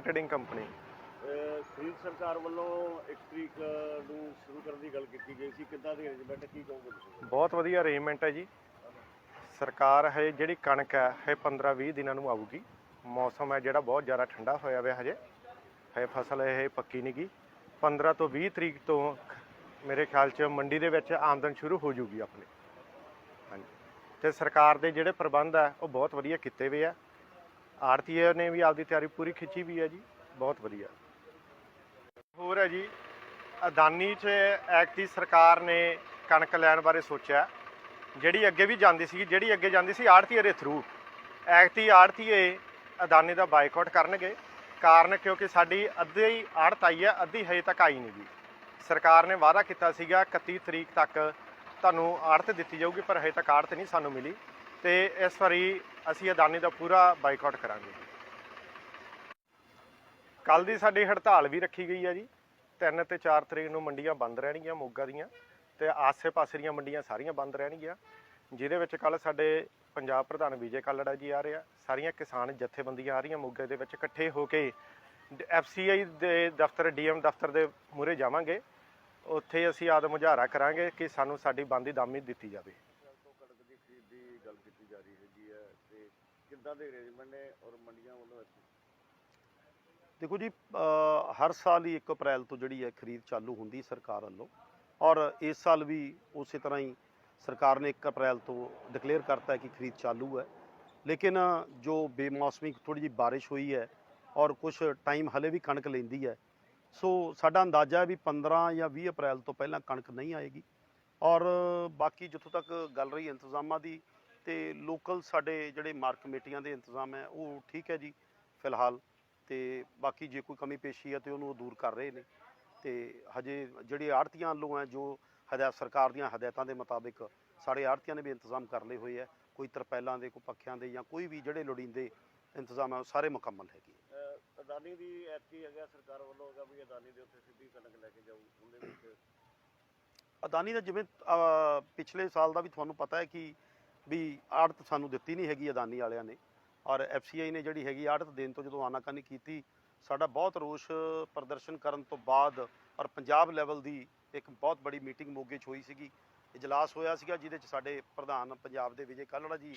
Company ਅਹ ਖਰੀਦ ਸਰਕਾਰ ਵੱਲੋਂ 1 ਤਰੀਕ ਨੂੰ ਸ਼ੁਰੂ ਕਰਨ ਦੀ ਗੱਲ ਕੀਤੀ ਗਈ ਸੀ। ਕਿੱਦਾਂ ਦੀ ਅਰੇਂਜਮੈਂਟ ਕੀ ਕਹੋਗੇ ਤੁਸੀਂ? ਬਹੁਤ ਵਧੀਆ ਅਰੇਂਜਮੈਂਟ ਹੈ ਜੀ। ਸਰਕਾਰ ਹੈ ਜਿਹੜੀ ਕਣਕ ਹੈ ਇਹ 15-20 ਦਿਨਾਂ ਨੂੰ ਆਊਗੀ। ਮੌਸਮ ਹੈ ਜਿਹੜਾ ਬਹੁਤ ਜ਼ਿਆਦਾ ਠੰਡਾ ਹੋਇਆ ਹੋਇਆ ਹਜੇ। ਹੈ ਫਸਲ ਇਹ ਪੱਕੀ ਨਹੀਂ ਗੀ 15 ਤੋਂ 20 ਤਰੀਕ ਤੋਂ ਮੇਰੇ ਖਿਆਲ 'ਚ ਮੰਡੀ ਦੇ ਵਿੱਚ ਆਮਦਨ ਸ਼ੁਰੂ ਹੋ ਜੂਗੀ ਆਪਣੇ। ਹਾਂਜੀ। ਤੇ ਸਰਕਾਰ ਦੇ ਜਿਹੜੇ ਪ੍ਰਬੰਧ ਆ ਉਹ ਬਹੁਤ ਵਧੀਆ ਕੀਤੇ ਹੋਏ ਆ। ਆੜਤੀਏ ਨੇ ਵੀ ਆਪਦੀ ਤਿਆਰੀ ਪੂਰੀ ਖਿੱਚੀ ਵੀ ਹੈ ਜੀ, ਬਹੁਤ ਵਧੀਆ। ਹੋਰ ਹੈ ਜੀ, ਅਦਾਨੀ 'ਚ ਐਕਟੀ ਸਰਕਾਰ ਨੇ ਕਣਕ ਲੈਣ ਬਾਰੇ ਸੋਚਿਆ। ਜਿਹੜੀ ਅੱਗੇ ਵੀ ਜਾਂਦੀ ਸੀ ਜਿਹੜੀ ਅੱਗੇ ਜਾਂਦੀ ਸੀ ਆੜਤੀਏ ਦੇ ਥਰੂ ਐਕਟੀ ਆੜਤੀਏ ਅਦਾਨੀ ਦਾ ਬਾਈਕਾਟ ਕਰਨਗੇ। ਕਾਰਨ ਕਿਉਂਕਿ ਸਾਡੀ ਅੱਧੀ ਹੀ ਆੜਤ ਆਈ ਹੈ, ਅੱਧੀ ਹਜੇ ਤੱਕ ਆਈ ਨਹੀਂ ਜੀ। ਸਰਕਾਰ ਨੇ ਵਾਅਦਾ ਕੀਤਾ ਸੀਗਾ 31 ਤਰੀਕ ਤੱਕ ਤੁਹਾਨੂੰ ਆੜਤ ਦਿੱਤੀ ਜਾਊਗੀ, ਪਰ ਹਜੇ ਤੱਕ ਆੜਤ ਨਹੀਂ ਸਾਨੂੰ ਮਿਲੀ। ਤੇ ਇਸ ਵਾਰੀ ਅਸੀਂ ਅਦਾਨੀ ਦਾ ਪੂਰਾ ਬਾਈਕਾਟ ਕਰਾਂਗੇ। ਕੱਲ ਦੀ ਸਾਡੀ ਹੜਤਾਲ ਵੀ ਰੱਖੀ ਗਈ ਹੈ ਜੀ। 3 ਤੇ 4 ਤਰੀਕ ਨੂੰ ਮੰਡੀਆਂ ਬੰਦ ਰਹਿਣਗੀਆਂ ਮੋਗਾ ਦੀਆਂ ਤੇ ਆਸੇ-ਪਾਸੇ ਦੀਆਂ ਮੰਡੀਆਂ ਸਾਰੀਆਂ ਬੰਦ ਰਹਿਣਗੀਆਂ, ਜਿਹਦੇ ਵਿੱਚ ਕੱਲ ਸਾਡੇ ਪੰਜਾਬ ਪ੍ਰਧਾਨ ਵਿਜੇ ਕਾਲੜਾ ਜੀ ਆ ਰਹੇ ਆ। ਸਾਰੀਆਂ ਕਿਸਾਨ ਜਥੇਬੰਦੀਆਂ ਆ ਰਹੀਆਂ ਮੋਗੇ ਦੇ ਵਿੱਚ ਇਕੱਠੇ ਹੋ ਕੇ ਐਫਸੀਆਈ ਦੇ ਦਫ਼ਤਰ ਡੀਐਮ ਦਫ਼ਤਰ ਦੇ ਮੂਹਰੇ ਜਾਵਾਂਗੇ। ਉੱਥੇ ਅਸੀਂ ਆਦਮ ਮੁਜ਼ਾਹਰਾ ਕਰਾਂਗੇ ਕਿ ਸਾਨੂੰ ਸਾਡੀ ਬੰਦੀ ਦਾਮੀ ਦਿੱਤੀ ਜਾਵੇ ਸਾਲ ਤੋਂ ਕਣਕ ਦੀ ਖਰੀਦ ਦੀ ਗੱਲ ਕੀਤੀ ਜਾ ਰਹੀ ਹੈਗੀ ਹੈ ਤੇ ਕਿੱਦਾਂ ਦੇ ਅਰੇਂਜਮੈਂਟ ਨੇ ਔਰ ਮੰਡੀਆਂ ਵੱਲੋਂ ਇੱਥੇ? ਦੇਖੋ ਜੀ ਅ, ਹਰ ਸਾਲ ਹੀ 1 ਅਪ੍ਰੈਲ ਤੋਂ ਜਿਹੜੀ ਹੈ ਖਰੀਦ ਚਾਲੂ ਹੁੰਦੀ ਸਰਕਾਰ ਵੱਲੋਂ ਔਰ ਇਸ ਸਾਲ ਵੀ ਉਸੇ ਤਰ੍ਹਾਂ ਹੀ ਸਰਕਾਰ ਨੇ 1 ਅਪ੍ਰੈਲ ਤੋਂ ਡਿਕਲੇਅਰ ਕਰਤਾ ਹੈ ਕਿ ਖਰੀਦ ਚਾਲੂ ਹੈ। ਲੇਕਿਨ ਜੋ ਬੇਮੌਸਮੀ ਥੋੜੀ ਜਿਹੀ ਬਾਰਿਸ਼ ਹੋਈ ਹੈ ਔਰ ਕੁਝ ਟਾਈਮ ਹਲੇ ਵੀ ਕਣਕ ਲੈਂਦੀ ਹੈ ਸੋ ਸਾਡਾ ਅੰਦਾਜ਼ਾ ਹੈ ਵੀ 15 ਜਾਂ 20 ਅਪ੍ਰੈਲ ਤੋਂ ਪਹਿਲਾਂ ਕਣਕ ਨਹੀਂ ਆਏਗੀ। ਔਰ ਬਾਕੀ ਜਿੱਥੋਂ ਤੱਕ ਗੱਲ ਰਹੀ ਇੰਤਜ਼ਾਮਾਂ ਦੀ ਤੇ ਲੋਕਲ ਸਾਡੇ ਜਿਹੜੇ ਮਾਰਕ ਕਮੇਟੀਆਂ ਦੇ ਇੰਤਜ਼ਾਮ ਹੈ ਉਹ ਠੀਕ ਹੈ ਜੀ ਫਿਲਹਾਲ। ਤੇ ਬਾਕੀ ਜੇ ਕੋਈ ਕਮੀ ਪੇਸ਼ੀ ਹੈ ਤੇ ਉਹਨੂੰ ਉਹ ਦੂਰ ਕਰ ਰਹੇ ਨੇ। ਤੇ ਹਜੇ ਜਿਹੜੇ ਆੜਤੀਆਂ ਵੱਲੋਂ ਹੈ ਜੋ ਹਦਾਇਤ ਸਰਕਾਰ ਦੀਆਂ ਹਦਾਇਤਾਂ ਦੇ ਮੁਤਾਬਿਕ ਸਾਡੇ ਆੜਤੀਆਂ ਨੇ ਵੀ ਇੰਤਜ਼ਾਮ ਕਰ ਲਏ ਹੋਏ ਹੈ ਕੋਈ ਤਰਪੈਲਾਂ ਦੇ ਕੋਈ ਪੱਖਿਆਂ ਦੇ ਜਾਂ ਕੋਈ ਵੀ ਜਿਹੜੇ ਲੋੜੀਂਦੇ ਇੰਤਜ਼ਾਮ ਹੈ ਉਹ ਸਾਰੇ ਮੁਕੰਮਲ ਹੈਗੇ ਅਦਾਨੀ ਦੀ ਐਤਕੀ ਹੈਗਾ ਸਰਕਾਰ ਵੱਲੋਂ ਹੈਗਾ ਵੀ ਅਦਾਨੀ ਦੇ ਉੱਤੇ ਸਿੱਧੀ ਕਣਕ ਲੈ ਕੇ ਜਾਊ ਉਹਦੇ ਵਿੱਚ ਅਦਾਨੀ ਦਾ ਜਿਵੇਂ ਪਿਛਲੇ ਸਾਲ ਦਾ ਵੀ ਤੁਹਾਨੂੰ ਪਤਾ ਹੈ ਕਿ ਵੀ ਆੜਤ ਸਾਨੂੰ ਦਿੱਤੀ ਨਹੀਂ ਹੈਗੀ ਅਦਾਨੀ ਵਾਲਿਆਂ ਨੇ। ਔਰ ਐਫਸੀਆਈ ਨੇ ਜਿਹੜੀ ਹੈਗੀ ਆੜਤ ਦੇਣ ਤੋਂ ਜਦੋਂ ਆਨਾਕਾਨੀ ਕੀਤੀ, ਸਾਡਾ ਬਹੁਤ ਰੋਸ਼ ਪ੍ਰਦਰਸ਼ਨ ਕਰਨ ਤੋਂ ਬਾਅਦ ਔਰ ਪੰਜਾਬ ਲੈਵਲ ਦੀ ਇੱਕ ਬਹੁਤ ਬੜੀ ਮੀਟਿੰਗ ਮੋਗੇ 'ਚ ਹੋਈ ਸੀਗੀ। ਇਜਲਾਸ ਹੋਇਆ ਸੀਗਾ ਜਿਹਦੇ 'ਚ ਸਾਡੇ ਪ੍ਰਧਾਨ ਪੰਜਾਬ ਦੇ ਵਿਜੇ ਕਾਲੜਾ ਜੀ,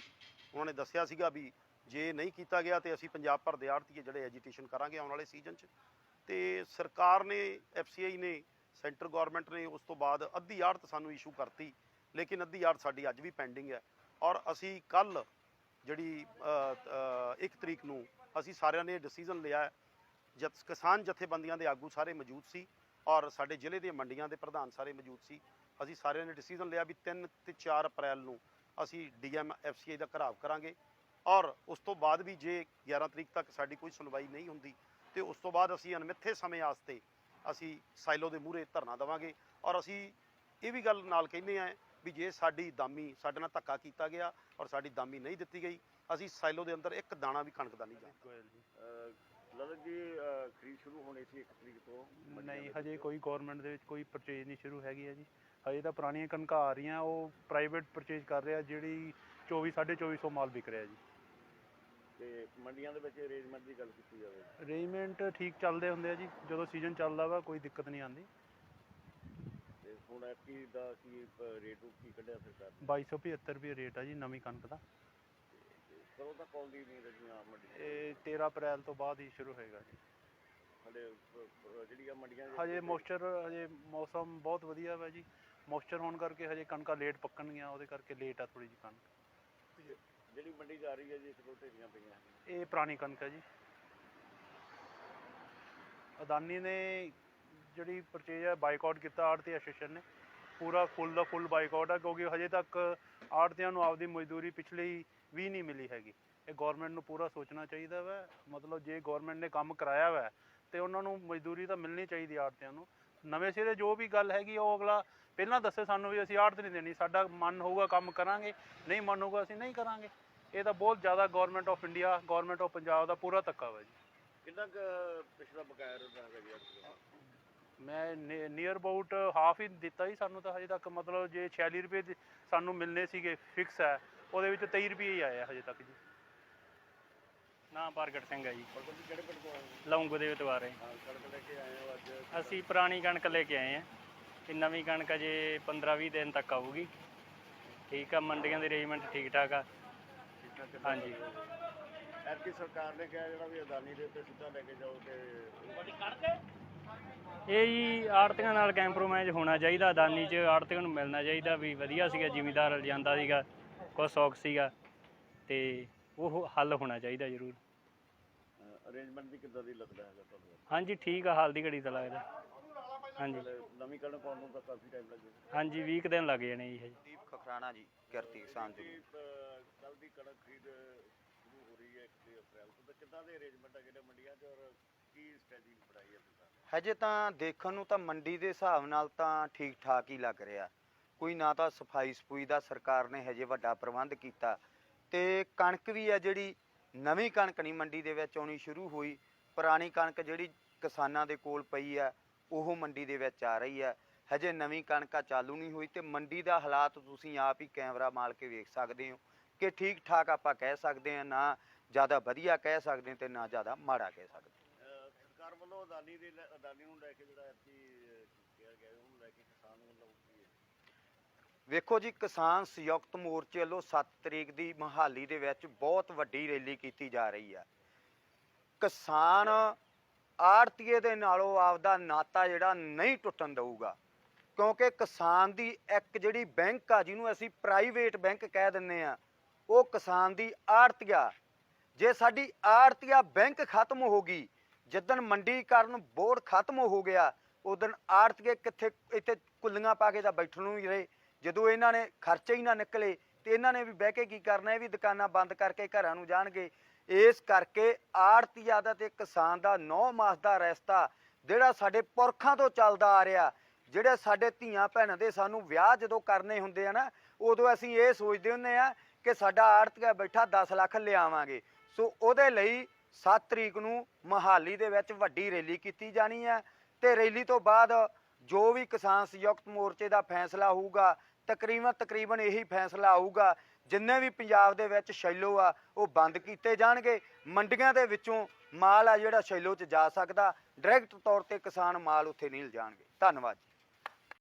ਉਹਨਾਂ ਨੇ ਦੱਸਿਆ ਸੀਗਾ ਵੀ ਜੇ ਨਹੀਂ ਕੀਤਾ ਗਿਆ ਤੇ ਅਸੀਂ ਪੰਜਾਬ ਭਰ ਦੇ ਆੜਤੀਏ ਜਿਹੜੇ ਐਜੀਟੇਸ਼ਨ ਕਰਾਂਗੇ ਆਉਣ ਵਾਲੇ ਸੀਜ਼ਨ 'ਚ। ਤੇ ਸਰਕਾਰ ਨੇ, ਐਫਸੀਆਈ ਨੇ, ਸੈਂਟਰ ਗਵਰਨਮੈਂਟ ਨੇ ਉਸ ਤੋਂ ਬਾਅਦ ਅੱਧੀ ਆੜਤ ਸਾਨੂੰ ਇਸ਼ੂ ਕਰਤੀ। ਲੇਕਿਨ ਅੱਧੀ ਆੜਤ ਸਾਡੀ ਅੱਜ ਵੀ ਪੈਂਡਿੰਗ ਹੈ। ਔਰ ਅਸੀਂ ਕੱਲ ਜਿਹੜੀ 1 ਤਰੀਕ ਨੂੰ ਅਸੀਂ ਸਾਰਿਆਂ ਨੇ ਡਿਸੀਜਨ ਲਿਆ ਹੈ। ਕਿਸਾਨ ਜਥੇਬੰਦੀਆਂ ਦੇ ਆਗੂ ਸਾਰੇ ਮੌਜੂਦ ਸੀ ਔਰ ਸਾਡੇ ਜ਼ਿਲ੍ਹੇ ਦੀਆਂ ਮੰਡੀਆਂ ਦੇ ਪ੍ਰਧਾਨ ਸਾਰੇ ਮੌਜੂਦ ਸੀ ਅਸੀਂ ਸਾਰਿਆਂ ਨੇ ਡਿਸੀਜਨ ਲਿਆ ਵੀ 3 ਤੇ 4 ਅਪ੍ਰੈਲ ਨੂੰ ਅਸੀਂ ਡੀਐਮ ਐਫਸੀਆਈ ਦਾ ਘਰਾਵ ਕਰਾਂਗੇ ਔਰ ਉਸ ਤੋਂ ਬਾਅਦ ਵੀ ਜੇ 11 ਤਰੀਕ ਤੱਕ ਸਾਡੀ ਕੋਈ ਸੁਣਵਾਈ ਨਹੀਂ ਹੁੰਦੀ ਤੇ ਉਸ ਤੋਂ ਬਾਅਦ ਅਸੀਂ ਅਣਮਿੱਥੇ ਸਮੇਂ ਵਾਸਤੇ ਅਸੀਂ ਸਾਈਲੋ ਦੇ ਮੂਹਰੇ ਧਰਨਾ ਦੇਵਾਂਗੇ ਔਰ ਅਸੀਂ ਇਹ ਵੀ ਗੱਲ ਨਾਲ ਕਹਿੰਦੇ ਆ ਵੀ ਜੇ ਸਾਡੀ ਦਾਮੀ ਸਾਡੇ ਨਾਲ ਧੱਕਾ ਕੀਤਾ ਗਿਆ ਔਰ ਸਾਡੀ ਦਾਮੀ ਨਹੀਂ ਦਿੱਤੀ ਗਈ ਅਸੀਂ ਸਾਈਲੋ ਦੇ ਅੰਦਰ ਇੱਕ ਦਾਣਾ ਵੀ ਕਣਕ ਦਾ ਨਹੀਂ ਜਾਣਾ ਅਹ ਲਲਿਤ ਜੀ ਖਰੀਦ ਸ਼ੁਰੂ ਹੋਣੀ ਸੀ 1 ਤਰੀਕ ਤੋਂ ਨਹੀਂ ਹਜੇ। ਕੋਈ ਗਵਰਨਮੈਂਟ ਦੇ ਵਿੱਚ ਕੋਈ ਪਰਚੇਜ ਨਹੀਂ ਸ਼ੁਰੂ ਹੈਗੀ ਹੈ ਜੀ। ਹਜੇ ਤਾਂ ਪੁਰਾਣੀਆਂ ਕਣਕਾਂ ਆ ਰਹੀਆਂ ਉਹ ਪ੍ਰਾਈਵੇਟ ਪਰਚੇਜ ਕਰ ਰਿਹਾ ਜਿਹੜੀ 24 2450 ਮਾਲ ਵਿਕ ਰਿਹਾ ਜੀ। ਤੇ ਮੰਡੀਆਂ ਦੇ ਵਿੱਚ ਅਰੇਂਜਮੈਂਟ ਦੀ ਗੱਲ ਕੀਤੀ ਜਾਵੇ। ਅਰੇਂਜਮੈਂਟ ਠੀਕ ਚੱਲਦੇ ਹੁੰਦੇ ਆ ਜੀ ਜਦੋਂ ਸੀਜ਼ਨ ਚੱਲਦਾ ਵਾ ਕੋਈ ਦਿੱਕਤ ਨਹੀਂ ਆਉਂਦੀ। ਹੁਣ ਐਤਕੀ ਦਾ ਕੀ ਰੇਟ ਕੀ ਕੱਢਿਆ ਸਰਕਾਰ ਨੇ 2275 ਰੁਪਏ ਰੇਟ ਆ ਜੀ ਨਵੀਂ ਕਣਕ ਦਾ। ਤੇ ਕਦੋਂ ਤੱਕ ਆਉਂਦੀ ਉਮੀਦ ਹੈ ਜੀ ਆਮ ਮੰਡੀ ਇਹ 13 ਅਪ੍ਰੈਲ ਤੋਂ ਬਾਅਦ ਹੀ ਸ਼ੁਰੂ ਹੋਏਗਾ ਜੀ। ਹਲੇ ਜਿਹੜੀਆਂ ਮੰਡੀਆਂ ਦੇ ਹਜੇ ਵਿੱਚ ਮੋਇਸਚਰ ਹਜੇ ਮੌਸਮ ਬਹੁਤ ਵਧੀਆ ਵਾ ਜੀ। ਮੋਇਸਚਰ ਹੋਣ ਕਰਕੇ ਹਜੇ ਕਣਕਾਂ ਲੇਟ ਪੱਕਣਗੀਆਂ ਉਹਦੇ ਕਰਕੇ ਲੇਟ ਆ ਥੋੜੀ ਜਿਹੀ ਕਣਕ। ਜਿਹੜੀ ਮੰਡੀ ਜਾ ਰਹੀ ਹੈ ਜੀ ਇੱਕ ਦੋ ਢੇਰੀਆਂ ਪਈਆਂ। ਇਹ ਪੁਰਾਣੀ ਕਣਕ ਹੈ ਜੀ। ਅਦਾਨੀ ਨੇ ਜਿਹੜੀ ਪਰਚੇਜ ਹੈ ਬਾਈਕਾਟ ਕੀਤਾ ਆੜਤੀ ਐਸੋਸੀਏਸ਼ਨ ਨੇ। ਪੂਰਾ ਫੁੱਲ ਦਾ ਫੁੱਲ ਬਾਈਕਾਟ ਹੈ ਕਿਉਂਕਿ ਹਜੇ ਤੱਕ ਆੜਤੀਆਂ ਨੂੰ ਆਪਦੀ ਮਜ਼ਦੂਰੀ ਪਿਛਲੀ ਵੀ ਨਹੀਂ ਮਿਲੀ ਹੈਗੀ। ਇਹ ਗਵਰਨਮੈਂਟ ਨੂੰ ਪੂਰਾ ਸੋਚਣਾ ਚਾਹੀਦਾ ਵਾ। ਮਤਲਬ ਜੇ ਗਵਰਨਮੈਂਟ ਨੇ ਕੰਮ ਕਰਾਇਆ ਵਾ, ਤੇ ਉਹਨਾਂ ਨੂੰ ਮਜ਼ਦੂਰੀ ਤਾਂ ਮਿਲਣੀ ਚਾਹੀਦੀ ਆੜਤੀਆਂ ਨੂੰ। ਨਵੇਂ ਸਿਰੇ ਜੋ ਵੀ ਗੱਲ ਹੈਗੀ, ਉਹ ਅਗਲਾ ਪਹਿਲਾਂ ਦੱਸੇ ਸਾਨੂੰ ਵੀ ਅਸੀਂ ਆੜਤ ਨਹੀਂ ਦੇਣੀ। ਸਾਡਾ ਮਨ ਹੋਊਗਾ ਕੰਮ ਕਰਾਂਗੇ, ਨਹੀਂ ਮਨ ਹੋਊਗਾ ਅਸੀਂ ਨਹੀਂ ਕਰਾਂਗੇ। ਇਹ ਤਾਂ ਬਹੁਤ ਜ਼ਿਆਦਾ government of India government of Punjab ਦਾ ਪੂਰਾ ਧੱਕਾ ਵਾ ਜੀ। ਕਿੰਨਾ ਕੁ ਪਿਛਲਾ ਬਕਾਇਆ ਰਹਿੰਦਾ ਹੈਗਾ ਮੈਂ ਨੀਅਰ ਅਬਾਊਟ ਹਾਫ ਹੀ ਦਿੱਤਾ ਜੀ ਸਾਨੂੰ ਤਾਂ ਹਜੇ ਤੱਕ, ਮਤਲਬ ਜੇ 46 ਰੁਪਏ ਦੀ ਸਾਨੂੰ ਮਿਲਨੇ ਸੀਗੇ ਫਿਕਸ ਹੈ। ਉਹਦੇ ਵਿੱਚ 23 ਰੁਪਏ ਹੀ ਆਏ ਆ ਹਜੇ ਤੱਕ ਜੀ। ਨਾਮ ਪ੍ਰਗਟ ਸਿੰਘ ਹੈ ਜੀ। ਕਿਹੜੇ ਪਿੰਡ ਤੋਂ ਲੌਂਗੋ ਦੇ ਉਤਵਾਰੇ ਕਣਕ ਲੈ ਕੇ ਆਏ ਹੋ ਅੱਜ ਅਸੀਂ ਪੁਰਾਣੀ ਕਣਕ ਲੈ ਕੇ ਆਏ ਹਾਂ। ਤੇ ਨਵੀਂ ਕਣਕ ਅਜੇ 15-20 ਦਿਨ ਤੱਕ ਆਊਗੀ। ਠੀਕ ਆ, ਮੰਡੀਆਂ ਦੇ ਅਰੇਂਜਮੈਂਟ ਠੀਕ ਠਾਕ ਆ। ਠੀਕ ਠਾਕ ਹਾਂਜੀ। ਐਤਕੀ ਸਰਕਾਰ ਨੇ ਕਿਹਾ ਜਿਹੜਾ ਵੀ ਅਦਾਨੀ ਦੇ ਉੱਤੇ ਸਿੱਧਾ ਲੈ ਕੇ ਜਾਓ ਤੇ ਇਹ ਜੀ ਆੜਤੀਆਂ ਨਾਲ ਕੰਪਰੋਮਾਈਜ਼ ਹੋਣਾ ਚਾਹੀਦਾ ਅਦਾਨੀ 'ਚ ਆੜਤੀਆਂ ਨੂੰ ਮਿਲਣਾ ਚਾਹੀਦਾ ਵੀ ਵਧੀਆ ਸੀਗਾ ਜ਼ਿਮੀਦਾਰ ਜਾਂਦਾ ਸੀਗਾ ਕੁਛ ਸੌਖ ਸੀਗਾ ਤੇ ਉਹ ਹੱਲ ਹੋਣਾ ਚਾਹੀਦਾ ਜ਼ਰੂਰ। ਅਰੇਂਜਮੈਂਟ ਦੀ ਕਿੱਦਾਂ ਦੀ ਲੱਗਦਾ ਹੈਗਾ ਤੁਹਾਨੂੰ? ਹਾਂਜੀ ਠੀਕ ਆ ਹਾਲ ਦੀ ਘੜੀ ਤਾਂ ਲੱਗਦਾ। ਹਾਂਜੀ। ਹਲੇ ਨਵੀਂ ਕਣਕ ਪਾਉਣ ਨੂੰ ਤਾਂ ਕਾਫੀ ਟਾਈਮ ਲੱਗੇਗਾ ਹਾਂਜੀ 20 ਕੁ ਦਿਨ ਲੱਗ ਜਾਣੇ ਜੀ ਹਜੇ। ਦੀਪ ਖਖਰਾਣਾ ਜੀ ਕਿਰਤੀ ਕਿਸਾਨ ਜੀ। ਕੱਲ ਦੀ ਕਣਕ ਖਰੀਦ ਸ਼ੁਰੂ ਹੋ ਰਹੀ ਹੈ 1 ਅਪ੍ਰੈਲ ਤੋਂ ਤਾਂ ਕਿੱਦਾਂ ਦੇ ਅਰੇਂਜਮੈਂਟ ਹੈਗੇ ਨੇ ਮੰਡੀਆਂ 'ਚ ਔਰ ਕੀ ਸਟ੍ਰੈਟਜੀ ਬਣਾਈ ਹੈ ਤੁਸੀਂ ਹਜੇ ਤਾਂ ਦੇਖਣ ਨੂੰ ਤਾਂ ਮੰਡੀ ਦੇ ਹਿਸਾਬ ਨਾਲ ਤਾਂ ਠੀਕ ਠਾਕ ਹੀ ਲੱਗ ਰਿਹਾ। ਕੋਈ ਨਾ ਤਾਂ ਸਫ਼ਾਈ ਸਫੂਈ ਦਾ ਸਰਕਾਰ ਨੇ ਹਜੇ ਵੱਡਾ ਪ੍ਰਬੰਧ ਕੀਤਾ। ਤੇ ਕਣਕ ਵੀ ਆ ਜਿਹੜੀ, ਨਵੀਂ ਕਣਕ ਨਹੀਂ ਮੰਡੀ ਦੇ ਵਿੱਚ ਆਉਣੀ ਸ਼ੁਰੂ ਹੋਈ। ਪੁਰਾਣੀ ਕਣਕ ਜਿਹੜੀ ਕਿਸਾਨਾਂ ਦੇ ਕੋਲ ਪਈ ਆ, ਉਹ ਮੰਡੀ ਦੇ ਵਿੱਚ ਆ ਰਹੀ ਆ। ਹਜੇ ਨਵੀਂ ਕਣਕਾਂ ਚਾਲੂ ਨਹੀਂ ਹੋਈ ਤੇ ਮੰਡੀ ਦਾ ਹਾਲਾਤ ਤੁਸੀਂ ਆਪ ਹੀ ਕੈਮਰਾ ਮਾਲ ਕੇ ਵੇਖ ਸਕਦੇ ਹੋ ਕਿ ਠੀਕ ਠਾਕ ਆਪਾਂ ਕਹਿ ਸਕਦੇ ਹਾਂ, ਨਾ ਜ਼ਿਆਦਾ ਵਧੀਆ ਕਹਿ ਸਕਦੇ ਹਾਂ ਤੇ ਨਾ ਜ਼ਿਆਦਾ ਮਾੜਾ ਕਹਿ ਸਕਦੇ। ਸਰਕਾਰ ਵੱਲੋਂ ਅਦਾਨੀ ਦੇ ਅਦਾਨੀ ਨੂੰ ਲੈ ਕੇ ਜਿਹੜਾ ਐਤਕੀ ਕਿਹਾ ਗਿਆ ਉਹਨੂੰ ਲੈ ਕੇ ਕਿਸਾਨ ਵੱਲੋਂ ਕੀ ਹੈ ਵੇਖੋ ਜੀ, ਕਿਸਾਨ ਸੰਯੁਕਤ ਮੋਰਚੇ ਵੱਲੋਂ 7 ਤਰੀਕ ਦੀ ਮਹਾਲੀ ਦੇ ਵਿੱਚ ਬਹੁਤ ਵੱਡੀ ਰੈਲੀ ਕੀਤੀ ਜਾ ਰਹੀ ਹੈ। ਕਿਸਾਨ ਆੜਤੀਏ ਦੇ ਨਾਲੋਂ ਆਪਦਾ ਨਾਤਾ ਜਿਹੜਾ ਨਹੀਂ ਟੁੱਟਣ ਦਊਗਾ, ਕਿਉਂਕਿ ਕਿਸਾਨ ਦੀ ਇੱਕ ਜਿਹੜੀ ਬੈਂਕ ਆ, ਜਿਹਨੂੰ ਅਸੀਂ ਪ੍ਰਾਈਵੇਟ ਬੈਂਕ ਕਹਿ ਦਿੰਨੇ ਆ ਉਹ ਕਿਸਾਨ ਦੀ ਆੜਤੀਆ। ਜੇ ਸਾਡੀ ਆੜਤੀਆ ਬੈਂਕ ਖਤਮ ਹੋ ਗਈ ਜਿੱਦਣ ਮੰਡੀਕਰਨ ਬੋਰਡ ਖਤਮ ਹੋ ਗਿਆ ਉਦੋਂ ਆੜਤਗੇ ਕਿੱਥੇ, ਇੱਥੇ ਕੁੱਲੀਆਂ ਪਾ ਕੇ ਤਾਂ ਬੈਠਣ ਨੂੰ ਹੀ ਰਹੇ। ਜਦੋਂ ਇਹਨਾਂ ਨੇ ਖਰਚੇ ਹੀ ਨਾ ਨਿਕਲੇ, ਤੇ ਇਹਨਾਂ ਨੇ ਵੀ ਬਹਿ ਕੇ ਕੀ ਕਰਨਾ, ਇਹ ਵੀ ਦੁਕਾਨਾਂ ਬੰਦ ਕਰਕੇ ਘਰਾਂ ਨੂੰ ਜਾਣਗੇ। ਇਸ ਕਰਕੇ ਆੜਤੀਆ ਦਾ ਤੇ ਕਿਸਾਨ ਦਾ 9 ਮਾਸ ਦਾ ਰਸਤਾ ਜਿਹੜਾ ਸਾਡੇ ਪੁਰਖਾਂ ਤੋਂ ਚੱਲਦਾ ਆ ਰਿਹਾ, ਜਿਹੜੇ ਸਾਡੇ ਧੀਆਂ ਭੈਣਾਂ ਦੇ ਸਾਨੂੰ ਵਿਆਹ ਜਦੋਂ ਕਰਨੇ ਹੁੰਦੇ ਆ ਨਾ, ਉਦੋਂ ਅਸੀਂ ਇਹ ਸੋਚਦੇ ਹੁੰਦੇ ਆ ਕਿ ਸਾਡਾ ਆੜਤੀਆ ਬੈਠਾ 10 ਲੱਖ ਲਿਆਵਾਂਗੇ। ਸੋ ਉਹਦੇ ਲਈ 7 ਤਰੀਕ ਨੂੰ ਮਹਾਲੀ ਦੇ ਵਿੱਚ ਵੱਡੀ ਰੈਲੀ ਕੀਤੀ ਜਾਣੀ ਹੈ ਤੇ ਰੈਲੀ ਤੋਂ ਬਾਅਦ ਜੋ ਵੀ ਕਿਸਾਨ ਸੰਯੁਕਤ ਮੋਰਚੇ ਦਾ ਫੈਸਲਾ ਹੋਊਗਾ, ਤਕਰੀਬਨ ਤਕਰੀਬਨ ਇਹੀ ਫੈਸਲਾ ਆਊਗਾ ਜਿੰਨੇ ਵੀ ਪੰਜਾਬ ਦੇ ਵਿੱਚ ਸ਼ੈਲੋ ਆ, ਉਹ ਬੰਦ ਕੀਤੇ ਜਾਣਗੇ। ਮੰਡੀਆਂ ਦੇ ਵਿੱਚੋਂ ਮਾਲ ਆ ਜਿਹੜਾ ਸ਼ੈਲੋ 'ਚ ਜਾ ਸਕਦਾ, ਡਾਇਰੈਕਟ ਤੌਰ ਤੇ ਕਿਸਾਨ ਮਾਲ ਉੱਥੇ ਨਹੀਂ ਲਿਜਾਣਗੇ। ਧੰਨਵਾਦ ਜੀ।